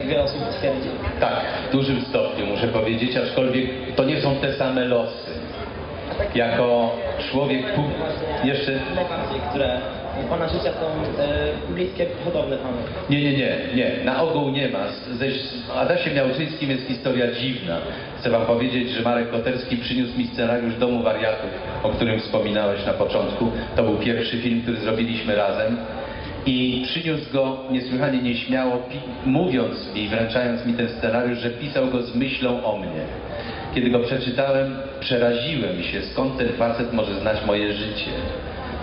wiele osób twierdzi. Tak, w dużym stopniu muszę powiedzieć, aczkolwiek to nie są te same losy. Jako człowiek jeszcze... Najbardziej, które pana życia są e, bliskie, podobne panu. Nie, nie, nie, nie, na ogół nie ma. Ze z Adasie Miałczyńskim jest historia dziwna. Chcę wam powiedzieć, że Marek Koterski przyniósł mi scenariusz Domu Wariatów, o którym wspominałeś na początku. To był pierwszy film, który zrobiliśmy razem. I przyniósł go niesłychanie nieśmiało, mówiąc mi, wręczając mi ten scenariusz, że pisał go z myślą o mnie. Kiedy go przeczytałem, przeraziłem się, skąd ten facet może znać moje życie.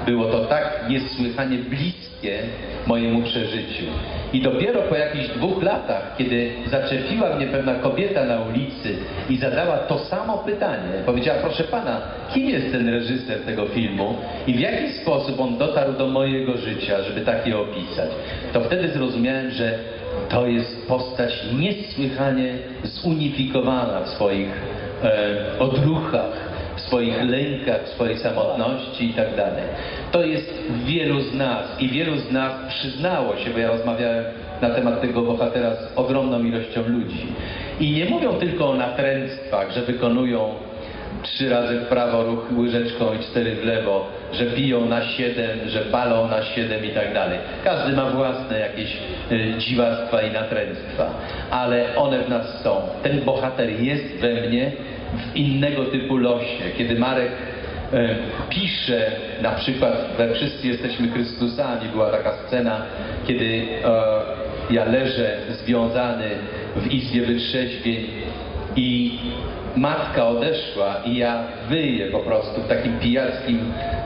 Było to tak niesłychanie bliskie mojemu przeżyciu. I dopiero po jakichś dwóch latach, kiedy zaczepiła mnie pewna kobieta na ulicy i zadała to samo pytanie, powiedziała, proszę pana, kim jest ten reżyser tego filmu i w jaki sposób on dotarł do mojego życia, żeby tak je opisać, to wtedy zrozumiałem, że to jest postać niesłychanie zunifikowana w swoich e, odruchach, w swoich lękach, w swojej samotności i tak dalej. To jest wielu z nas i wielu z nas przyznało się, bo ja rozmawiałem na temat tego bohatera z ogromną ilością ludzi. I nie mówią tylko o natręctwach, że wykonują trzy razy w prawo ruch łyżeczką i cztery w lewo, że piją na siedem, że palą na siedem i tak dalej. Każdy ma własne jakieś y, dziwactwa i natręctwa, ale one w nas są. Ten bohater jest we mnie w innego typu losie. Kiedy Marek e, pisze na przykład we Wszyscy jesteśmy Chrystusami, była taka scena, kiedy e, ja leżę związany w izbie wytrzeźwień i matka odeszła i ja wyję po prostu w takim pijackim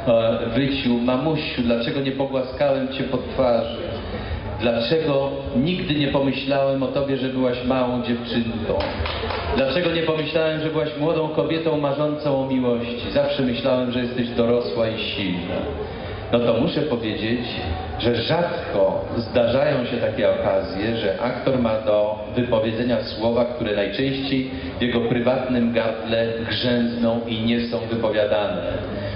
e, wyciu. Mamusiu, dlaczego nie pogłaskałem cię po twarzy? Dlaczego nigdy nie pomyślałem o tobie, że byłaś małą dziewczynką? Dlaczego nie pomyślałem, że byłaś młodą kobietą marzącą o miłości? Zawsze myślałem, że jesteś dorosła i silna. No to muszę powiedzieć, że rzadko zdarzają się takie okazje, że aktor ma do wypowiedzenia słowa, które najczęściej w jego prywatnym gardle grzęzną i nie są wypowiadane.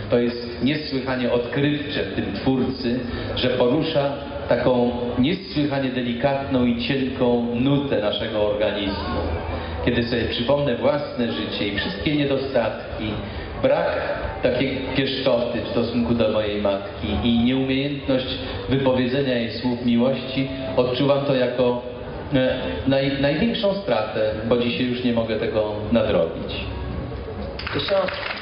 To jest niesłychanie odkrywcze w tym twórcy, że porusza taką niesłychanie delikatną i cienką nutę naszego organizmu. Kiedy sobie przypomnę własne życie i wszystkie niedostatki, brak takiej pieszczoty w stosunku do mojej matki i nieumiejętność wypowiedzenia jej słów miłości, odczuwam to jako e, naj, największą stratę, bo dzisiaj już nie mogę tego nadrobić. Jeszcze raz